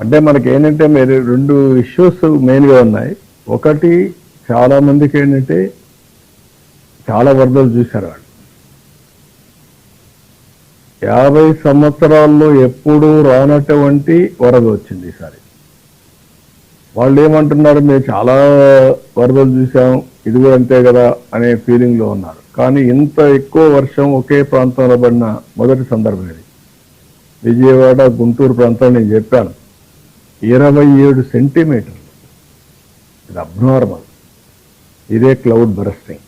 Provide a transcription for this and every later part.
అంటే మనకి ఏంటంటే మీరు రెండు ఇష్యూస్ మెయిన్గా ఉన్నాయి. ఒకటి చాలా మందికి ఏంటంటే చాలా వరదలు చూశారు వాళ్ళు. యాభై సంవత్సరాల్లో ఎప్పుడూ రానటువంటి వరద వచ్చింది ఈసారి. వాళ్ళు ఏమంటున్నారు మేము చాలా వరదలు చూసాం ఇది కూడా అంతే కదా అనే ఫీలింగ్లో ఉన్నారు. కానీ ఇంత ఎక్కువ వర్షం ఒకే ప్రాంతంలో పడిన మొదటి సందర్భం ఇది. విజయవాడ గుంటూరు ప్రాంతం నేను చెప్పాను. ఇరవై ఏడు సెంటీమీటర్లు. ఇది అబ్నార్మల్ ఇదే క్లౌడ్ బరస్టింగ్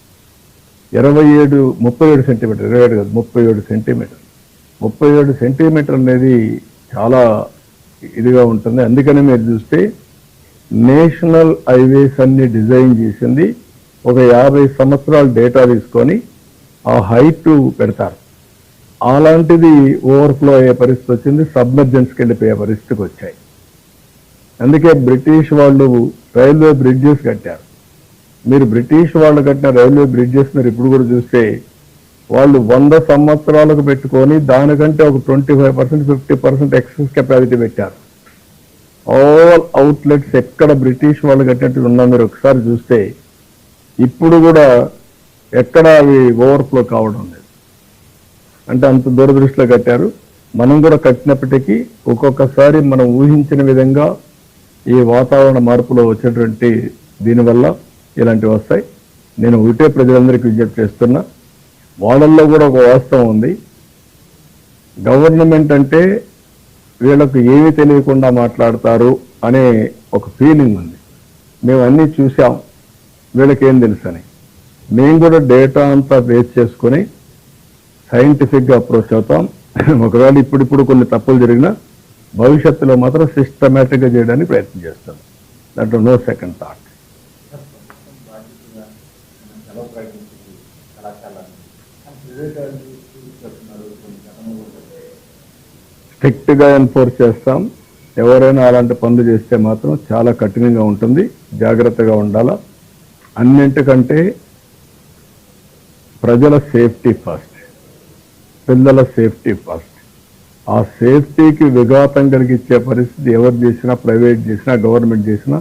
ఇరవై ఏడు ముప్పై ఏడు సెంటీమీటర్. ఇరవై ఏడు కాదు ముప్పై ఏడు సెంటీమీటర్. ముప్పై ఏడు సెంటీమీటర్ అనేది చాలా ఇదిగా ఉంటుంది. అందుకని మీరు చూస్తే నేషనల్ హైవేస్ అన్ని డిజైన్ చేసింది ఒక యాభై సంవత్సరాల డేటా తీసుకొని ఆ హైట్ పెడతారు. అలాంటిది ఓవర్ఫ్లో అయ్యే పరిస్థితి వచ్చింది సబ్మర్జెన్స్కి వెళ్ళిపోయే పరిస్థితికి వచ్చాయి. అందుకే బ్రిటిష్ వాళ్ళు రైల్వే బ్రిడ్జెస్ కట్టారు. మీరు బ్రిటిష్ వాళ్ళు కట్టిన రైల్వే బ్రిడ్జెస్ మీరు ఇప్పుడు కూడా చూస్తే వాళ్ళు వంద సంవత్సరాలకు పెట్టుకొని దానికంటే ఒక twenty five percent fifty percent excess capacity పెట్టారు. ఆల్ అవుట్లెట్స్ ఎక్కడ బ్రిటిష్ వాళ్ళు కట్టినట్టు ఉన్నా మీరు ఒకసారి చూస్తే ఇప్పుడు కూడా ఎక్కడ అవి ఓవర్ఫ్లో కావడం లేదు. అంటే అంత దూరదృష్టిలో కట్టారు. మనం కూడా కట్టినప్పటికీ ఒక్కొక్కసారి మనం ఊహించిన విధంగా ఈ వాతావరణ మార్పులో వచ్చేటువంటి దీనివల్ల ఇలాంటివి వస్తాయి. నేను ఒకటే ప్రజలందరికీ విజ్ఞప్తి చేస్తున్నా. వాళ్ళల్లో కూడా ఒక వాస్తవం ఉంది. గవర్నమెంట్ అంటే వీళ్ళకు ఏమీ తెలియకుండా మాట్లాడతారు అనే ఒక ఫీలింగ్ ఉంది. మేము అన్నీ చూసాం వీళ్ళకి ఏం తెలుసని. మేము కూడా డేటా అంతా బేస్ చేసుకొని సైంటిఫిక్గా అప్రోచ్ అవుతాం. ఒకవేళ ఇప్పుడిప్పుడు కొన్ని తప్పులు జరిగినా భవిష్యత్తులో మాత్రం సిస్టమేటిక్గా చేయడానికి ప్రయత్నం చేస్తాం. దాంట్లో నో సెకండ్ థాట్ స్ట్రిక్ట్గా ఎన్ఫోర్స్ చేస్తాం. ఎవరైనా అలాంటి పనులు చేస్తే మాత్రం చాలా కఠినంగా ఉంటుంది. జాగ్రత్తగా ఉండాలా. అన్నింటికంటే ప్రజల సేఫ్టీ ఫస్ట్. పిల్లల సేఫ్టీ ఫస్ట్. ఆ సేఫ్టీకి విఘాతం కలిగించే పరిస్థితి ఎవరు చేసినా ప్రైవేట్ చేసినా గవర్నమెంట్ చేసినా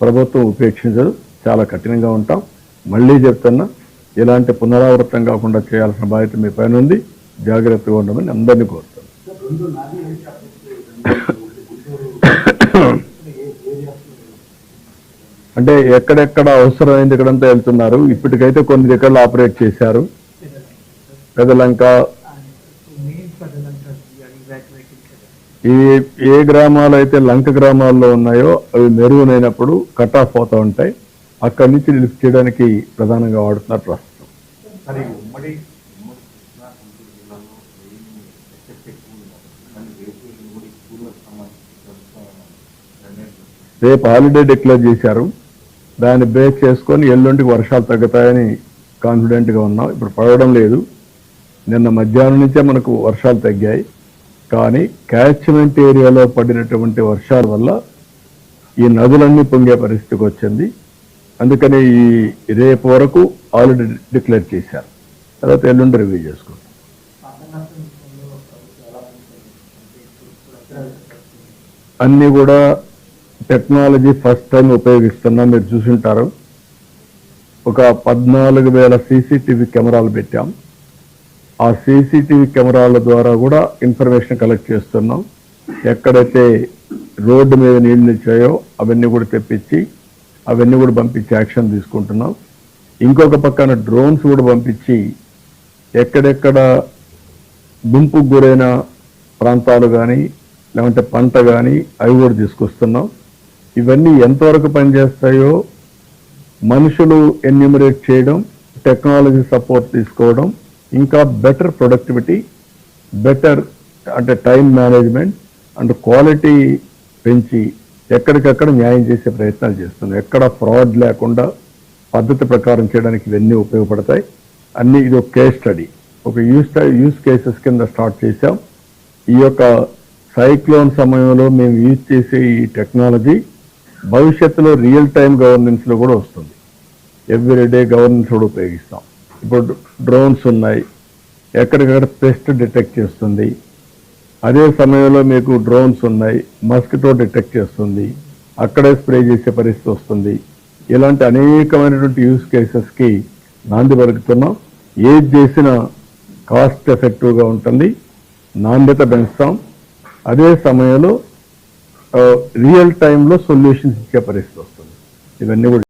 ప్రభుత్వం ఉపేక్షించదు. చాలా కఠినంగా ఉంటాం. మళ్ళీ చెప్తున్నా ఇలాంటి పునరావృతం కాకుండా చేయాల్సిన బాధ్యత మీ పైన ఉంది. జాగ్రత్తగా ఉండమని అందరినీ కోరుతాను. అంటే ఎక్కడెక్కడ అవసరమైంది ఇక్కడంతా వెళ్తున్నారు. ఇప్పటికైతే కొన్ని దగ్గరలో ఆపరేట్ చేశారు. పెదలంక ఈ ఏ గ్రామాలు అయితే లంక గ్రామాల్లో ఉన్నాయో అవి మెరుగునైనప్పుడు కట్ ఆఫ్ అవుతూ ఉంటాయి. అక్కడి నుంచి లిఫ్ట్ చేయడానికి ప్రధానంగా వాడుతున్నారు ప్రస్తుతం. రేపు హాలిడే డిక్లేర్ చేశారు. దాన్ని బేస్ చేసుకొని ఎల్లుండికి వర్షాలు తగ్గుతాయని కాన్ఫిడెంట్గా ఉన్నాం. ఇప్పుడు పడడం లేదు. నిన్న మధ్యాహ్నం నుంచే మనకు వర్షాలు తగ్గాయి. కానీ క్యాచ్మెంట్ ఏరియాలో పడినటువంటి వర్షాల వల్ల ఈ నదులన్నీ పొంగే పరిస్థితికి వచ్చింది. అందుకని ఈ రేపు వరకు ఆల్రెడీ డిక్లేర్ చేశారు. తర్వాత ఎల్లుండి రివ్యూ చేసుకుంటాం అన్నీ కూడా టెక్నాలజీ ఫస్ట్ టైం ఉపయోగిస్తున్నాం మీరు చూసుంటారు. ఒక పద్నాలుగు వేల సీసీటీవీ కెమెరాలు పెట్టాం. ఆ సీసీటీవీ కెమెరాల ద్వారా కూడా ఇన్ఫర్మేషన్ కలెక్ట్ చేస్తున్నాం. ఎక్కడైతే రోడ్డు మీద నీళ్ళు నిచ్చాయో అవన్నీ కూడా తెప్పించి అవన్నీ కూడా పంపించి యాక్షన్ తీసుకుంటున్నాం. ఇంకొక పక్కన డ్రోన్స్ కూడా పంపించి ఎక్కడెక్కడ గుంపుకు గురైన ప్రాంతాలు కానీ లేకుంటే పంట కానీ అవి కూడా తీసుకొస్తున్నాం. ఇవన్నీ ఎంతవరకు పనిచేస్తాయో మనుషులు ఎన్యూమరేట్ చేయడం టెక్నాలజీ సపోర్ట్ తీసుకోవడం ఇంకా బెటర్ ప్రొడక్టివిటీ బెటర్ అంటే టైం మేనేజ్మెంట్ అండ్ క్వాలిటీ పెంచి ఎక్కడికక్కడ న్యాయం చేసే ప్రయత్నాలు చేస్తున్నాం ఎక్కడ ఫ్రాడ్ లేకుండా పద్ధతి ప్రకారం చేయడానికి ఇవన్నీ ఉపయోగపడతాయి. అన్ని ఇది ఒక కేస్ స్టడీ ఒక యూస్ యూస్ కేసెస్ కింద స్టార్ట్ చేశాం. ఈ యొక్క సైక్లోన్ సమయంలో మేము యూజ్ చేసే ఈ టెక్నాలజీ భవిష్యత్తులో రియల్ టైం గవర్నెన్స్లో కూడా వస్తుంది. ఎవ్రీడే గవర్నెన్స్ కూడా ఉపయోగిస్తాం. ఇప్పుడు డ్రోన్స్ ఉన్నాయి. ఎక్కడికక్కడ పెస్ట్ డిటెక్ట్ చేస్తుంది. అదే సమయంలో మీకు డ్రోన్స్ ఉన్నాయి. మస్కిటో డిటెక్ట్ చేస్తుంది. అక్కడే స్ప్రే చేసే పరిస్థితి వస్తుంది. ఇలాంటి అనేకమైనటువంటి యూస్ కేసెస్కి నాంది పలుకుతున్నాం. ఏది చేసినా కాస్ట్ ఎఫెక్టివ్గా ఉంటుంది. నాణ్యత పెంచుతాం. అదే సమయంలో రియల్ టైంలో సొల్యూషన్స్ ఇచ్చే పరిస్థితి వస్తుంది. ఇవన్నీ కూడా